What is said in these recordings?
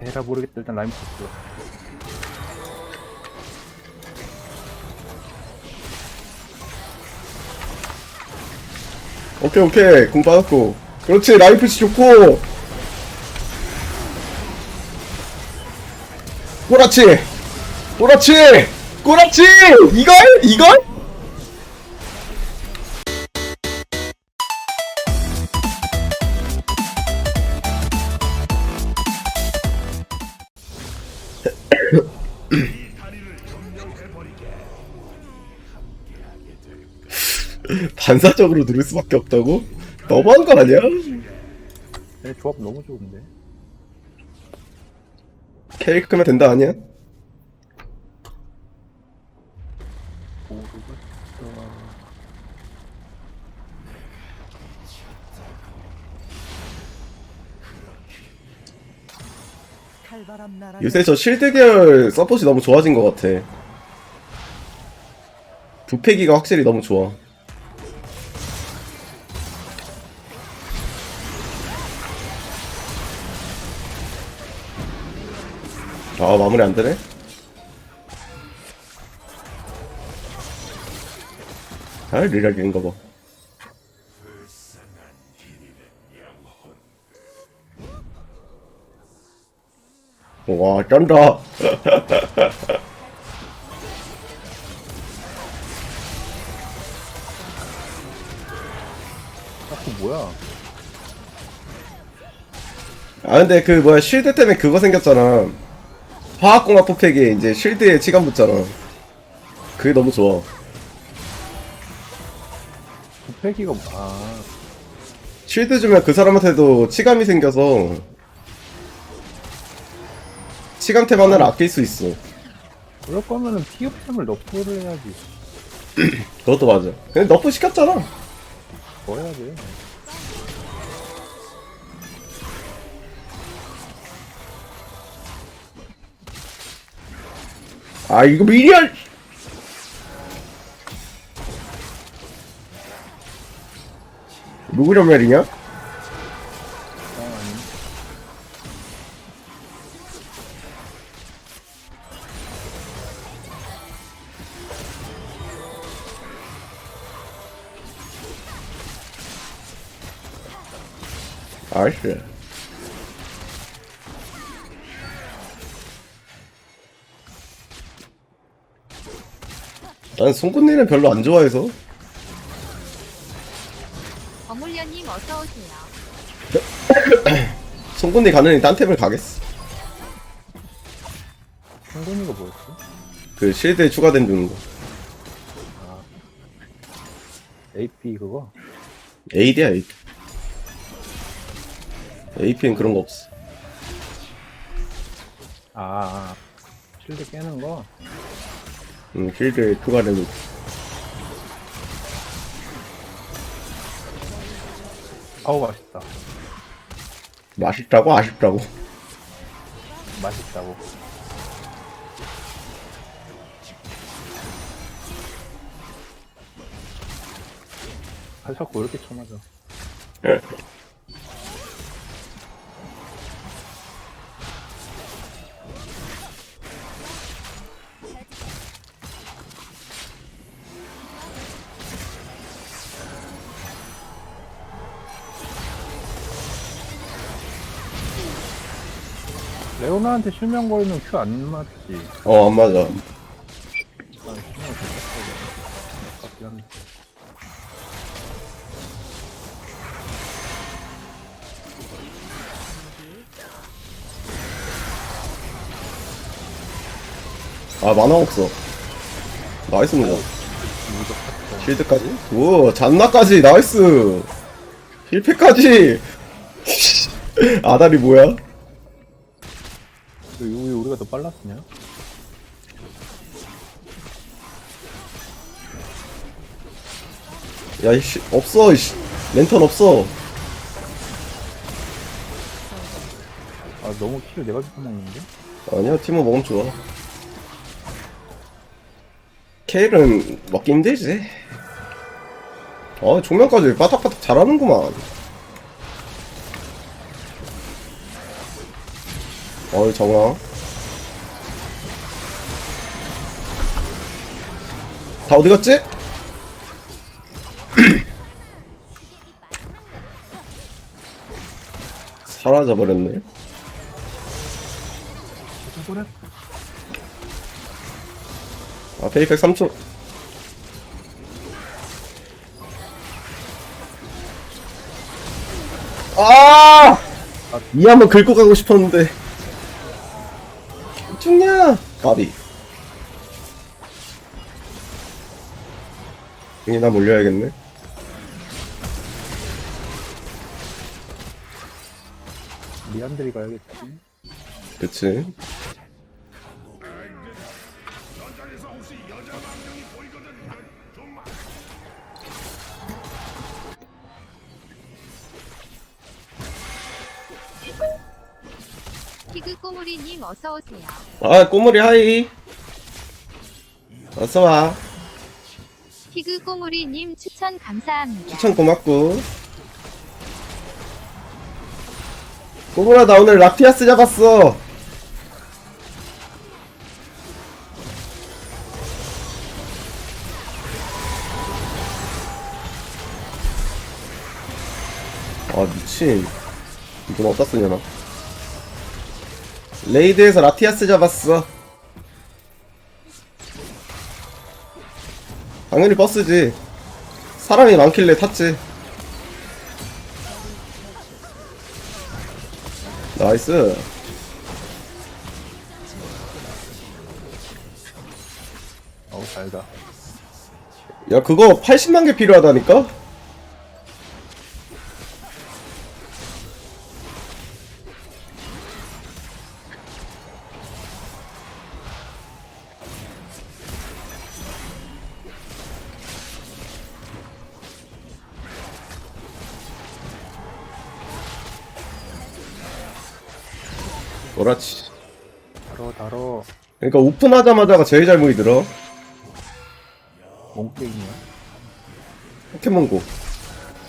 에라 모르겠다. 일단 라임 쳤어 오케이 오케이. 공 받았고. 그렇지 라이프치 좋고. 꼬라치! 꼬라치! 꼬라치! 이걸? 이걸 반사적으로 누를 수밖에 없다고? 너무한 거 아니야? 얘 조합 너무 좋은데 케이크면 된다 아니야? 칼바람 요새 저 실드 계열 서폿이 너무 좋아진 것 같아. 부패기가 확실히 너무 좋아. 아 마무리 안 되네. 아 리락인가 봐. 와 쩐다. 자꾸 뭐야 아 근데 그 뭐야 실드 때문에 그거 생겼잖아. 화학공학 포팩에 이제 실드에 치감 붙잖아. 그게 너무 좋아. 부패기가 뭐- 아 실드 주면 그 사람한테도 치감이 생겨서 치감템 하나를 아낄 수 있어. 그럴 거면은 피업템을 너프를 해야지 그것도 맞아. 근데 너프 시켰잖아. 뭐 해야 돼 아 이거 미리알. 누구란 말이냐? 아 아니 난 송곳니는 별로 안 좋아해서 어물려님 어서 오세요. 송곳니 가느니 딴 템을 가겠어. 성곤이가 뭐였어? 그 실드에 추가된 주는 거. AP 그거? AD야 AD. AP엔 그런 거 없어. 아, 아 실드 깨는 거? 응, 실드에 추가된 거. 아우 맛있다 맛있다고 아쉽다고. 맛있다고 아 자꾸 왜 이렇게 쳐맞아 레오나한테 실명 걸면 큐안 맞지 어, 안 맞아. 아, 실명을 좀 한데. 아, 만화 없어. 나이스입니다. 실드까지? 오, 잔나까지, 나이스! 힐패까지! 아다리 뭐야? 왜 우리, 우리가 더 빨랐냐? 야, 이씨, 없어, 이씨. 랜턴 없어. 아 너무 킬을 내가 죽어먹는데? 아니야, 티모 먹으면 좋아. 케일은 먹기 힘들지. 아, 종면까지 바닥바닥 잘하는구만. 어이 정화 다 어디 갔지? 사라져버렸네? 아 페이펙 3초 아! 이 한번 긁고 가고 싶었는데 까비 괜히 나 몰려야겠네. 미안들이 가야겠지. 그치 피그 꼬물이님 어서 오세요. 아 꼬물이 하이. 어서 와. 피그 꼬물이님 추천 감사합니다. 추천 고맙고. 꼬물아 나 오늘 라피아스 잡았어. 아 미친. 이건 어디다 쓰냐 나 레이드에서 라티아스 잡았어 당연히 버스지 사람이 많길래 탔지 나이스 어우, 잘가. 야 그거 80만 개 필요하다니까? 그러니까 오픈하자마자가 제일 잘 보이 들어 몽게임이야. 포켓몬고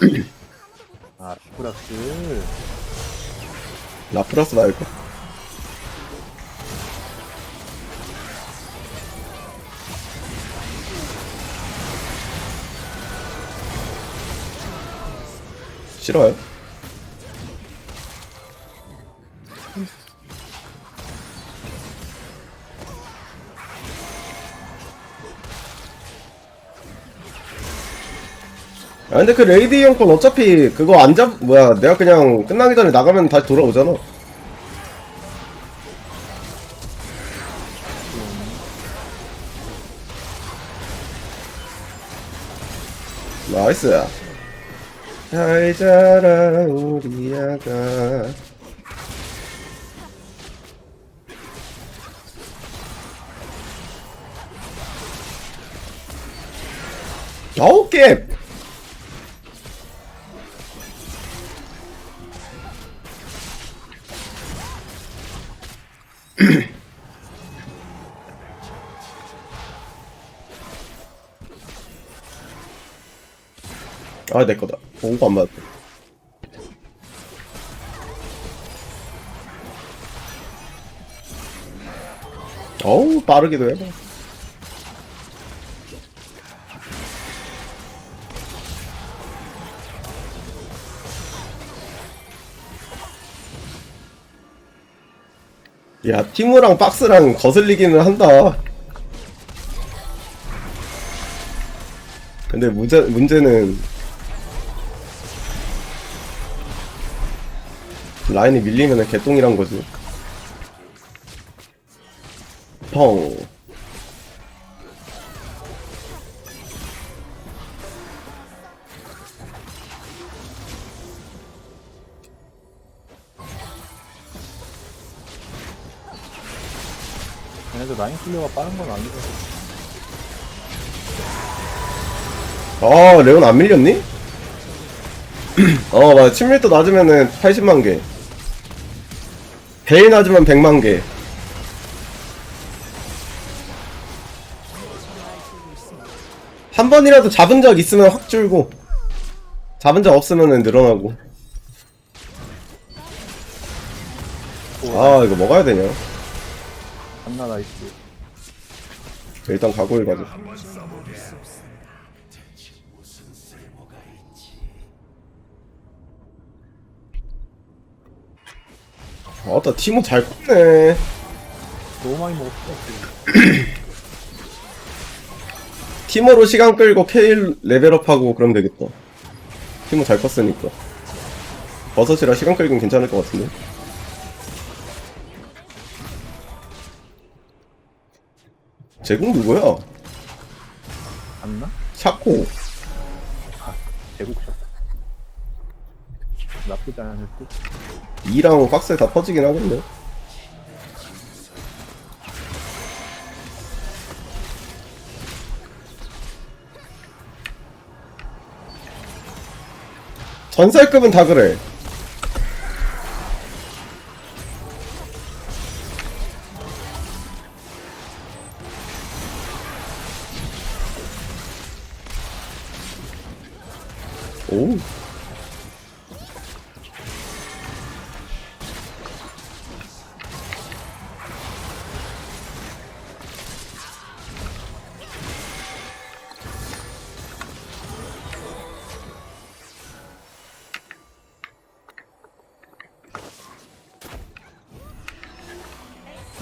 아, 피브라스. 라프라스 말고 싫어요? 아 근데 그 레이디 형건 어차피 그거 안 잡 뭐야 내가 그냥 끝나기 전에 나가면 다시 돌아오잖아. 나이스. 잘 자라 우리 아가. 아홉 개 아, 내 거다. 공부 안 맞았다. 어우, 빠르기도 해. 야, 티모랑 박스랑 거슬리기는 한다. 근데 문제, 문제는 라인이 밀리면 개똥이란 거지. 펑. 얘네도 라인 클리어가 빠른 건 아니고. 아, 레온 안 밀렸니? 어, 맞아. 친밀도 낮으면은 80만 개. 베일 낮으면 100만 개. 한 번이라도 잡은 적 있으면 확 줄고, 잡은 적 없으면은 늘어나고. 아 이거 먹어야 되냐 한나 나이스. 일단 각오를 가자 아따 티모 잘 컸네 너무 많이 먹었어. 티모로 시간 끌고 케일 레벨업하고 그러면 되겠다 티모 잘 컸으니까 버섯이라 시간 끌기는 괜찮을 것 같은데 제공 누구야? 안나? 샤코 제국 샷. 나쁘지 않을 듯. 2랑 박스에 다 퍼지긴 하겠네 전설급은 다 그래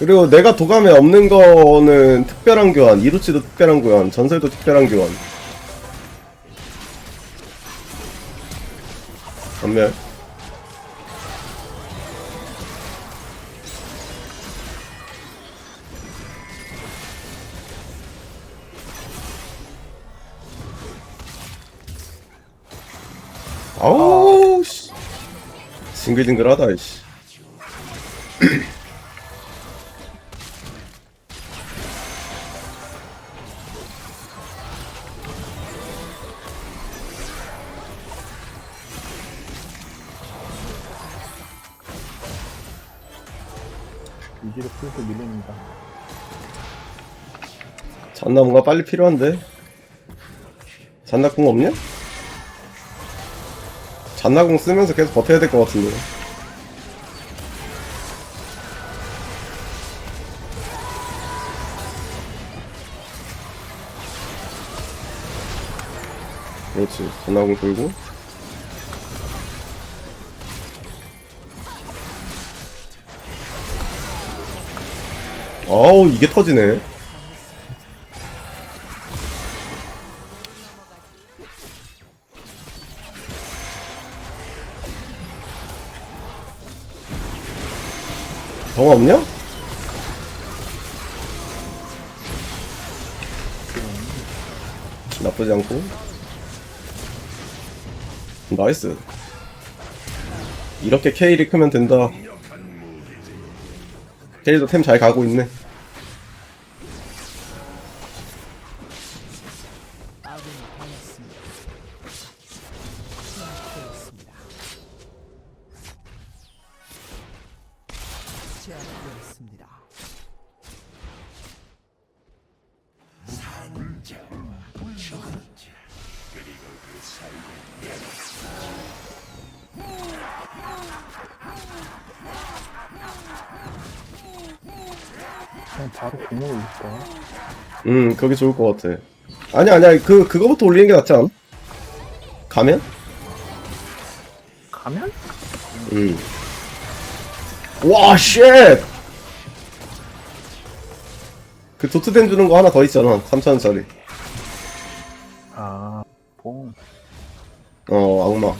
그리고 내가 도감에 없는 거는 특별한 교환, 이루치도 특별한 교환, 전설도 특별한 교환. 전멸. 아우 씨. 징글징글하다 씨. 잔나 뭔가 빨리 필요한데? 잔나궁 없냐? 잔나궁 쓰면서 계속 버텨야 될 것 같은데. 그렇지. 잔나궁 들고. 아우 이게 터지네 정 없냐? 나쁘지 않고. 나이스. 이렇게 케일이 크면 된다. 케일도 템 잘 가고 있네 제압되었습니다. 그냥 바로 공을 올릴까? 음 그게 좋을 것 같아 아니 아니야 그 그거부터 올리는 게 낫지 않아? 가면? 가면? 음. 와, 쉣! 그 도트댐 주는 거 하나 더 있잖아. 3,000원짜리. 아, 봉. 어, 악마.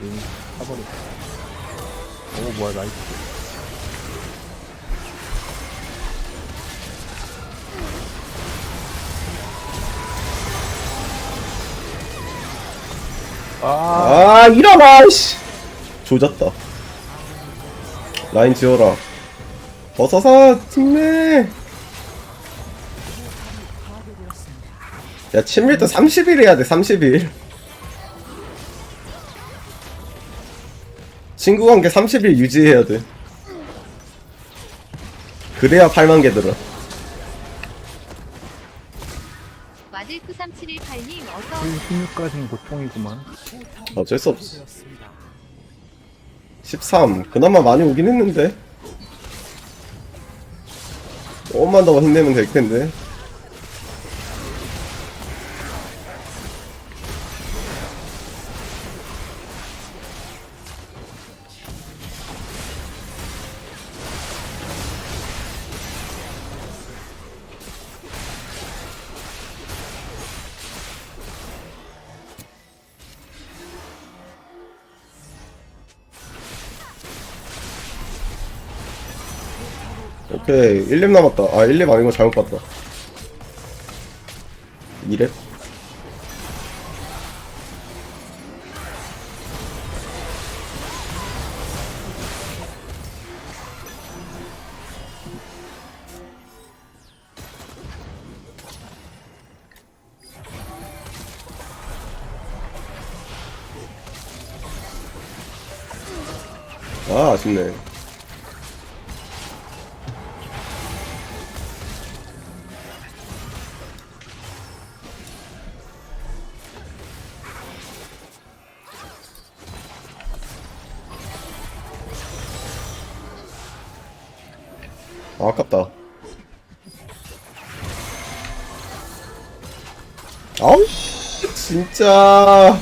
응, 사버렸다. 오, 뭐야, 나이스. 아, 아, 일어나, 씨! 조졌다. 라인 지워라. 벗어서, 팀내! 야, 친밀도 30일 해야 돼, 30일. 친구 관계 30일 유지해야 돼. 그래야 8만 개 들어. 와들 93718님 어서 16까지는 보통이구만. 어쩔 수 없어. 되었습니다. 13 그나마 많이 오긴 했는데 조금만 더 힘내면 될 텐데 오케이 1렙 남았다. 아 1렙 아닌 거 잘못 봤다. 2렙? 아 아쉽네 진짜.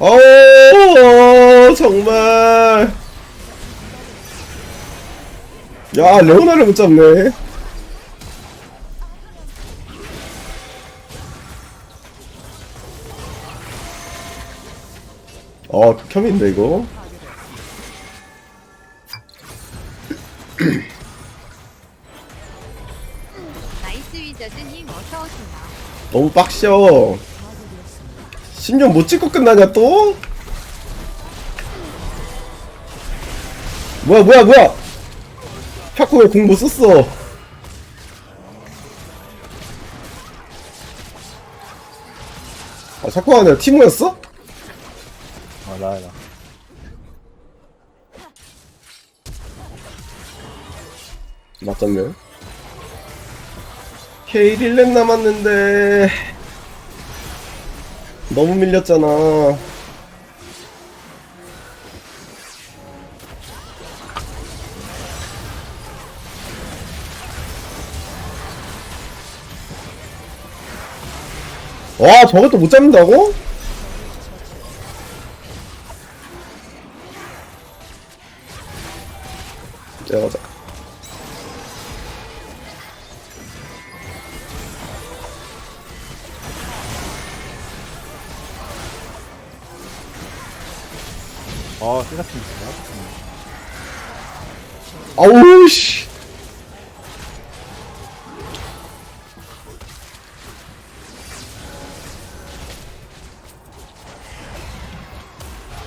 어우, 정말. 야, 레오나를 못 잡네. 어, 극혐인데, 이거? 너무 빡셔. 심지어 못 찍고 끝나냐, 또? 뭐야, 뭐야, 뭐야! 샤코 왜공 못 썼어? 아, 샤코가 아니라 티모였어? 아 나야 나 맞췄네. 케일 1렙 남았는데 너무 밀렸잖아. 와 저것도 못 잡는다고?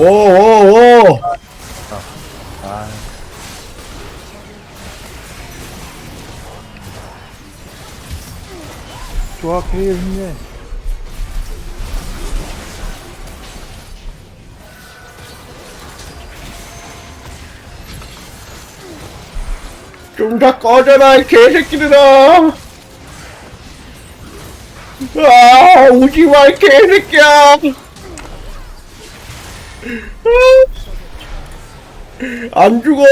워워워 아 좋아 케일 힘내 좀 더 꺼져라 이 개새끼들아. 아 오지마 이 개새끼야 안 죽어.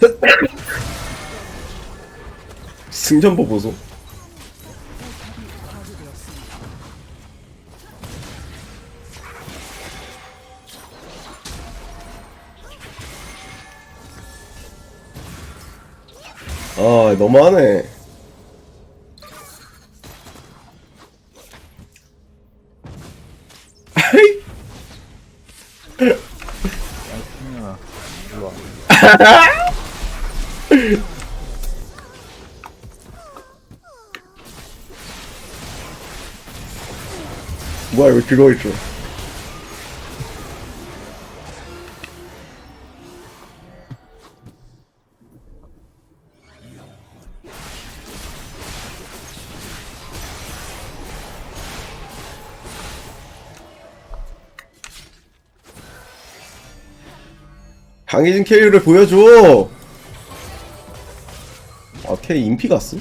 승전보 보소. 아 너무하네 승현아 일로 와 뭐야 이거 그거 있어 강해진 K를 보여줘. 아 K 인피 갔어?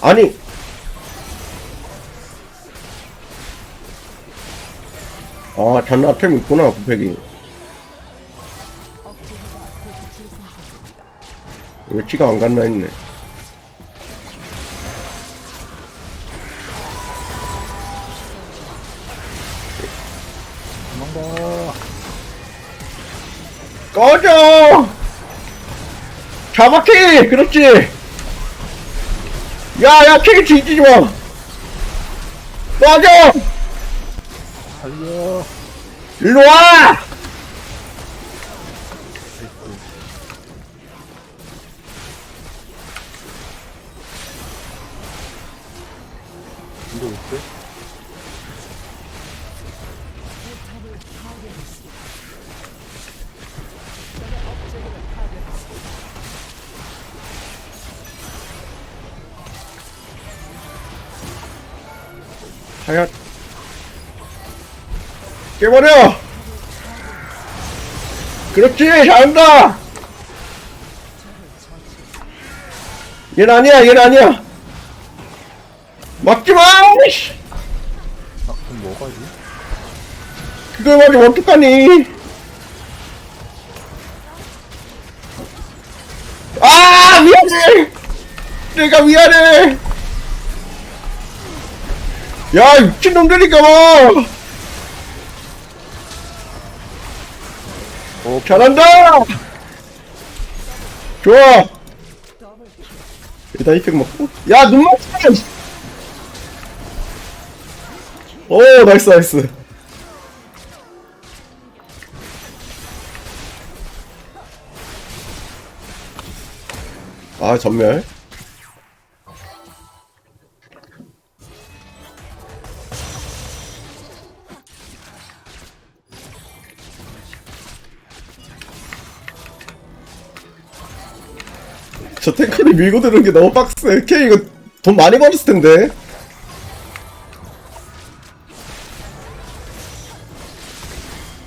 아니. 아 잔나 템 있구나 부팩이. 왜 키가 안 갔나 했네 꺼져! 잡아 키 그렇지! 야 야 키 뒤지지 마! 꺼져! 달려. 일로 와 하야 깨버려! 그렇지 잘한다! 얘는 아니야 얘는 아니야! 막지마 씨. 아, 그럼 뭐가지? 그걸 맞으면 어떡하니? 아 미안해! 내가 미안해 야 미친놈들이니까 뭐 어, 잘한다. 좋아. 일단 이팩 먹고. 야눈 맞춰 오 나이스 나이스. 아 전멸 저 탱크를 밀고 들어오는 게 너무 빡세. K 이거 돈 많이 벌었을 텐데.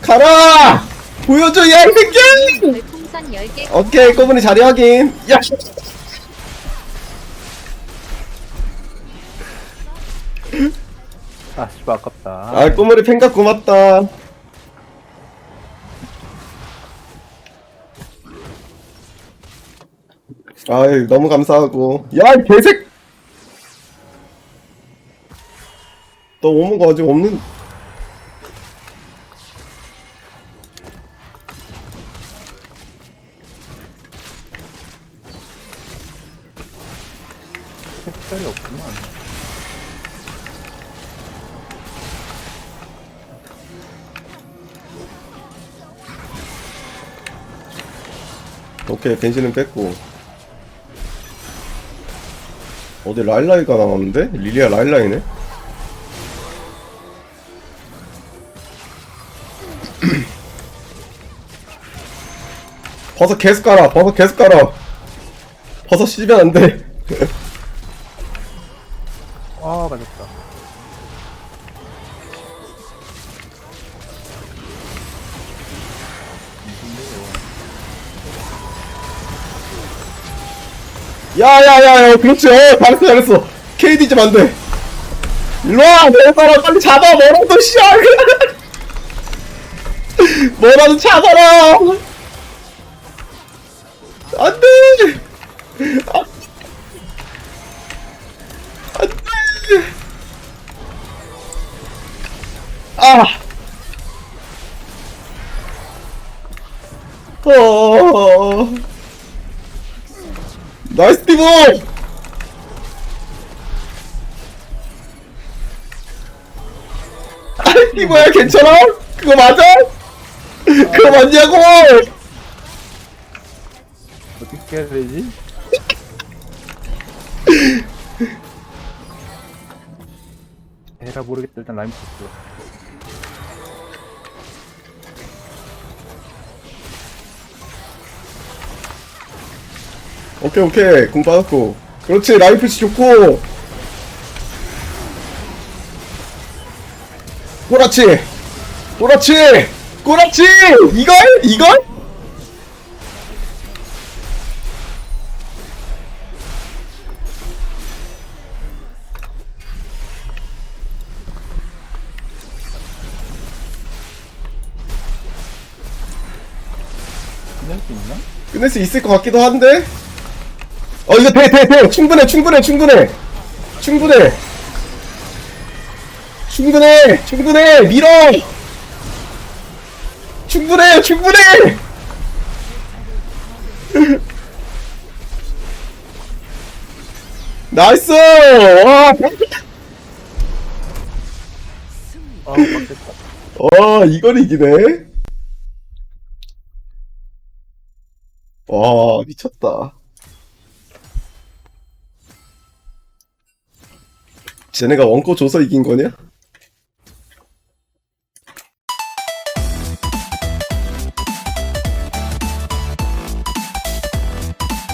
가라! 보여줘 야 이 새끼 별풍선 10개 오케이 꼬분이 자리 확인. 야! 아, 씨발, 아깝다. 아, 꼬물이 팬가 고맙다. 아이, 너무 감사하고. 야, 이 개색! 너 오모가 아직 없는. 색깔이 없구만. 오케이, 벤시는 뺐고. 어디 라일라이가 나왔는데? 리리아 라일라이네? 버섯 계속 깔아, 버섯 계속 깔아. 버섯 씹으면 안 돼. 아, 맞았다. 야야야야 그렇지. 어, 잘했어 잘했어. KD 좀 안돼. 일로와 내 사람 빨리 잡아 뭐라도 씨야. 뭐라도 잡아라. 안돼. 아. 안돼. 아. 어. 나이스 티보! 아이 티보야 괜찮아? 그거 맞아? 그거 맞냐고! 어떻게 해야 되지? 에라 모르겠다 일단 라임 쳤어 오케이 오케이. 공 받았고. 그렇지 푸시 좋고. 그렇지 그렇지 그렇지 이걸? 이걸? 끝낼 수 있나? 끝낼 수 있을 것 같기도 한데 어 이거 돼 돼 돼. 충분해 충분해 충분해. 충분해. 충분해 충분해. 밀어. 충분해 충분해. 나이스! 와. 어, 이걸 이기네? 와, 미쳤다. 쟤네가 원코 줘서 이긴 거냐?